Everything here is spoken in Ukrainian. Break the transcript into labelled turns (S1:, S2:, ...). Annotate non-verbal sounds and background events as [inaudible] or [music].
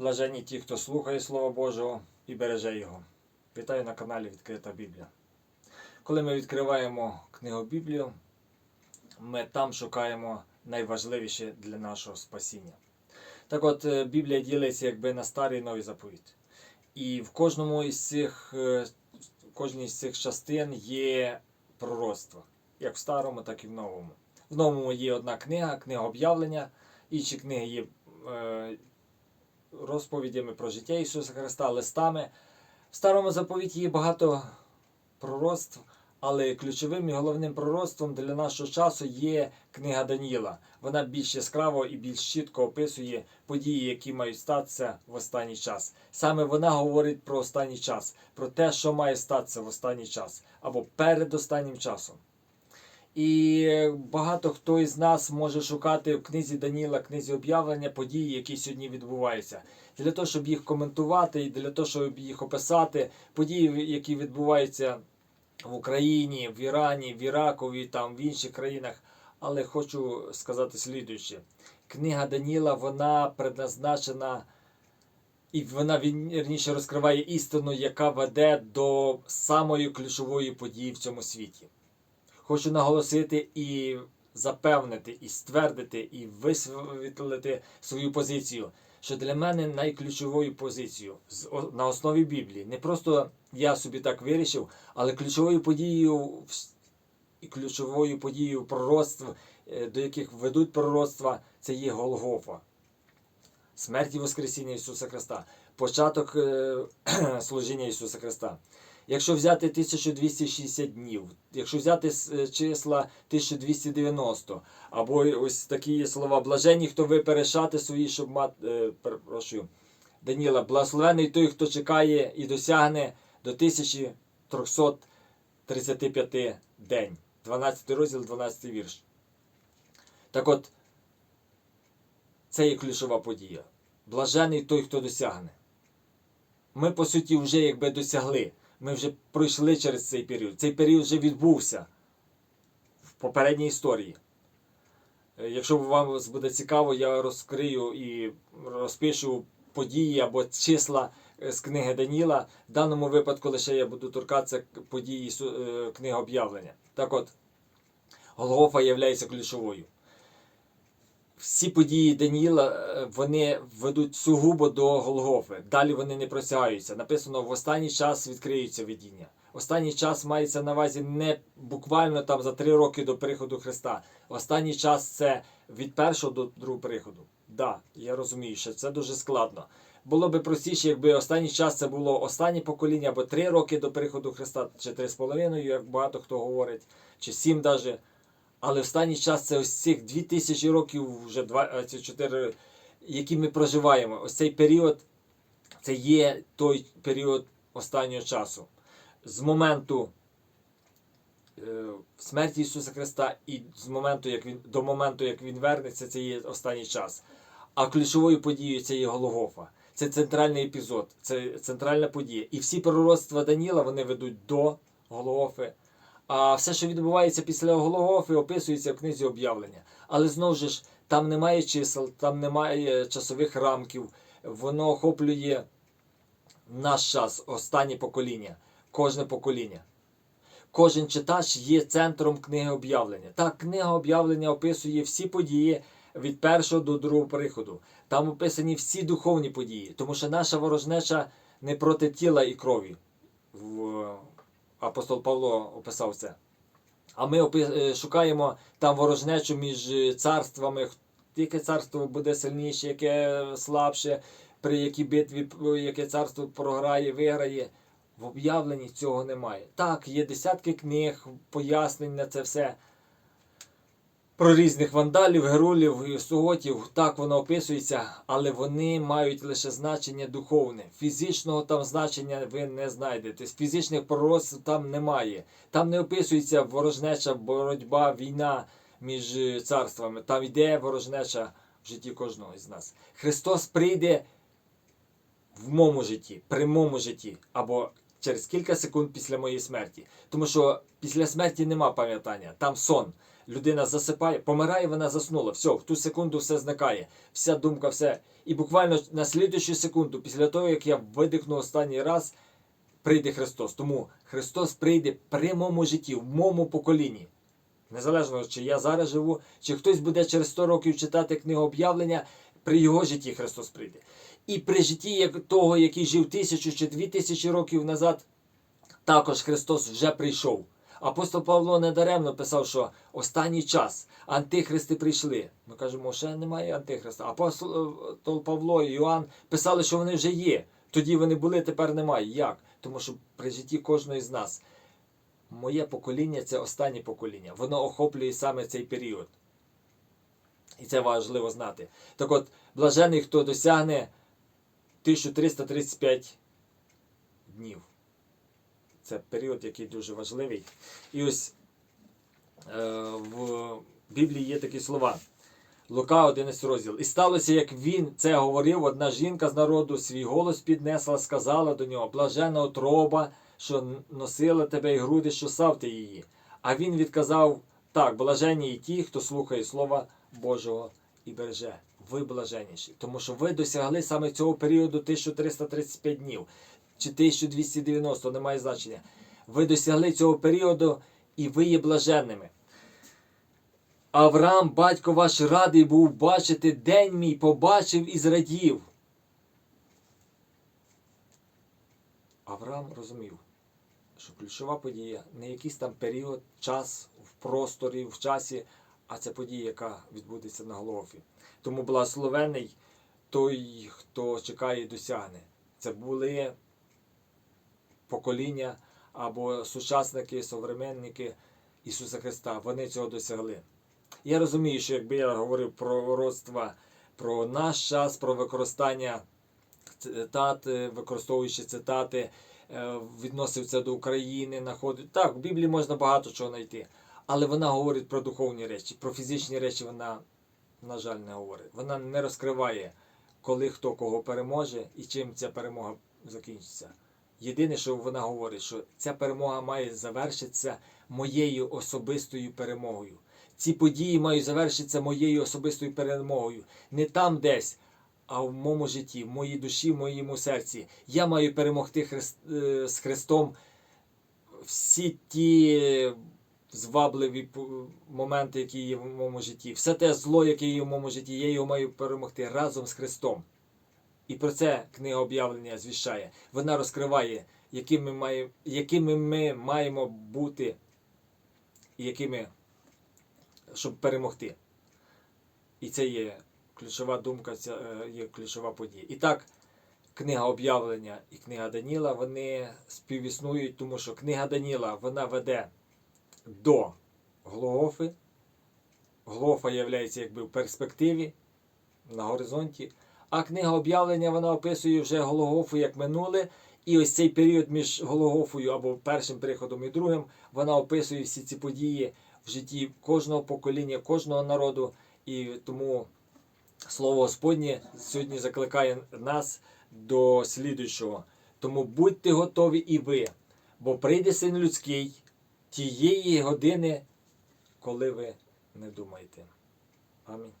S1: Блаженні ті, хто слухає Слово Божого і береже його. Вітаю на каналі Відкрита Біблія. Коли ми відкриваємо книгу Біблію, ми там шукаємо найважливіше для нашого спасіння. Так от, е, Біблія ділиться якби на старий і новий заповіт. І в кожному із цих, е, в кожній з цих частин є пророцтво, як в старому, так і в новому. В новому є одна книга, книга об'явлення, інші книги є е, розповідями про життя Ісуса Христа, листами. В старому заповіті є багато пророцтв, але ключовим і головним пророцтвом для нашого часу є книга Даніїла. Вона більш яскраво і більш чітко описує події, які мають статися в останній час. Саме вона говорить про останній час, про те, що має статися в останній час або перед останнім часом. І багато хто із нас може шукати в книзі Даніла, книзі об'явлення події, які сьогодні відбуваються, для того, щоб їх коментувати, і для того, щоб їх описати, події, які відбуваються в Україні, в Ірані, в Іракові, там в інших країнах. Але хочу сказати слідуюче: книга Даніла вона предназначена. І вона вірніше розкриває істину, яка веде до самої ключової події в цьому світі. Хочу наголосити і запевнити, і ствердити, і висвітлити свою позицію, що для мене найключовою позицією на основі Біблії, не просто я собі так вирішив, але ключовою подією і ключовою подією пророцтв, е, до яких ведуть пророцтва, це є Голгофа. Смерть і Воскресіння Ісуса Христа, початок е, [clears throat] служіння Ісуса Христа. Якщо взяти 1260 днів, якщо взяти е, числа 1290, або ось такі слова блаженні, хто виперешати свої, щоб мати, е, перепрошую, Даніла, благословений той, хто чекає і досягне до 1335 день. 12 розділ, 12 вірш. Так от, це є ключова подія. Блажений той, хто досягне. Ми, по суті, вже якби досягли. Ми вже пройшли через цей період. Цей період вже відбувся в попередній історії. Е, Якщо вам буде цікаво, я розкрию і розпишу події або числа е, з книги Даніла. В даному випадку лише я буду торкатися події е, книги об'явлення. Так от, Голгофа є ключовою. Всі події Даніла е, вони ведуть сугубо до Голгофи. Далі вони не просягаються. Написано, в останній час відкриються видіння. Останній час мається на увазі не буквально там за три роки до приходу Христа. Останній час це від першого до другого приходу. Да, я розумію, що це дуже складно. Було би простіше, якби останній час це було останнє покоління, або три роки до приходу Христа, чи три з половиною, як багато хто говорить, чи сім навіть. Але останній час це ось цих 2000 років, вже 24, які ми проживаємо. Ось цей період, це є той період останнього часу. З моменту е, смерті Ісуса Христа і з моменту, як він, до моменту, як Він вернеться, це є останній час. А ключовою подією це є Голгофа. Це центральний епізод, це центральна подія. І всі пророцтва Даніла вони ведуть до Голгофи. А все, що відбувається після Голгофи, описується в книзі об'явлення. Але знову ж там немає чисел, там немає часових рамків. Воно охоплює наш час, останнє покоління, кожне покоління. Кожен читач є центром книги об'явлення. Так, книга об'явлення описує всі події від першого до другого приходу. Там описані всі духовні події, тому що наша ворожнеча не проти тіла і крові. В- Апостол Павло описав це. А ми е, шукаємо там ворожнечу між е, царствами, яке царство буде сильніше, яке слабше, при якій битві е, яке царство програє, виграє. В об'явленні цього немає. Так, є десятки книг, пояснень на це все. Про різних вандалів, герулів і суготів, так воно описується, але вони мають лише значення духовне. Фізичного там значення ви не знайдете. Фізичних пророцтв там немає. Там не описується ворожнеча, боротьба, війна між е, царствами. Там йде ворожнеча в житті кожного із нас. Христос прийде в моєму житті, при моєму житті, або через кілька секунд після моєї смерті. Тому що після смерті нема пам'ятання, там сон. людина засипає, помирає, вона заснула. Все, в ту секунду все зникає. Вся думка, все. І буквально на слідуючу секунду, після того, як я видихну останній раз, прийде Христос. Тому Христос прийде при моєму житті, в моєму поколінні. Незалежно, чи я зараз живу, чи хтось буде через 100 років читати книгу об'явлення, при його житті Христос прийде. І при житті того, який жив тисячу чи дві тисячі років назад, також Христос вже прийшов. Апостол Павло недаремно писав, що останній час антихристи прийшли. Ми кажемо, ще немає антихриста. Апостол Павло і Йоанн писали, що вони вже є. Тоді вони були, тепер немає. Як? Тому що при житті кожної з нас моє покоління це останнє покоління. Воно охоплює саме цей період. І це важливо знати. Так от, блажений, хто досягне 1335 днів. Це період, який дуже важливий. І ось е, в Біблії є такі слова. Лука 11 розділ. І сталося, як він це говорив, одна жінка з народу свій голос піднесла, сказала до нього: Блажена отроба, що носила тебе і груди, що сав ти її. А він відказав: так, блаженні і ті, хто слухає Слова Божого і береже. Ви блаженніші, тому що ви досягли саме цього періоду 1335 днів чи 1290, немає значення. Ви досягли цього періоду і ви є блаженними. Авраам, батько ваш радий був бачити день мій, побачив і зрадів. Авраам розумів, що ключова подія не якийсь там період, час в просторі, в часі, а це подія, яка відбудеться на Голгофі. Тому благословений той, хто чекає і досягне. Це були покоління або сучасники, современники Ісуса Христа. Вони цього досягли. Я розумію, що якби я говорив про пророцтва, про наш час, про використання цитат, е, використовуючи цитати, е, відносив це до України, находив. Так, в Біблії можна багато чого знайти. Але вона говорить про духовні речі, про фізичні речі вона, на жаль, не говорить. Вона не розкриває, коли хто кого переможе і чим ця перемога закінчиться. Єдине, що вона говорить, що ця перемога має завершитися моєю особистою перемогою. Ці події мають завершитися моєю особистою перемогою. Не там десь, а в моєму житті, в моїй душі, в моєму серці. Я маю перемогти Христ, е, з Христом всі ті звабливі моменти, які є в моєму житті. Все те зло, яке є в моєму житті, я його маю перемогти разом з Христом. І про це книга об'явлення звіщає. Вона розкриває, якими, має, якими ми маємо бути, якими, щоб перемогти. І це є ключова думка, це є ключова подія. І так, книга об'явлення і книга Даніла вони співіснують, тому що книга Даніла вона веде до Голгофи. Голгофа є якби в перспективі на горизонті. А книга об'явлення вона описує вже Голгофу як минуле. І ось цей період між Голгофою або першим приходом і другим, вона описує всі ці події в житті кожного покоління, кожного народу. І тому слово Господнє сьогодні закликає нас до слідуючого. Тому будьте готові і ви, бо прийде син людський тієї години, коли ви не думаєте. Амінь.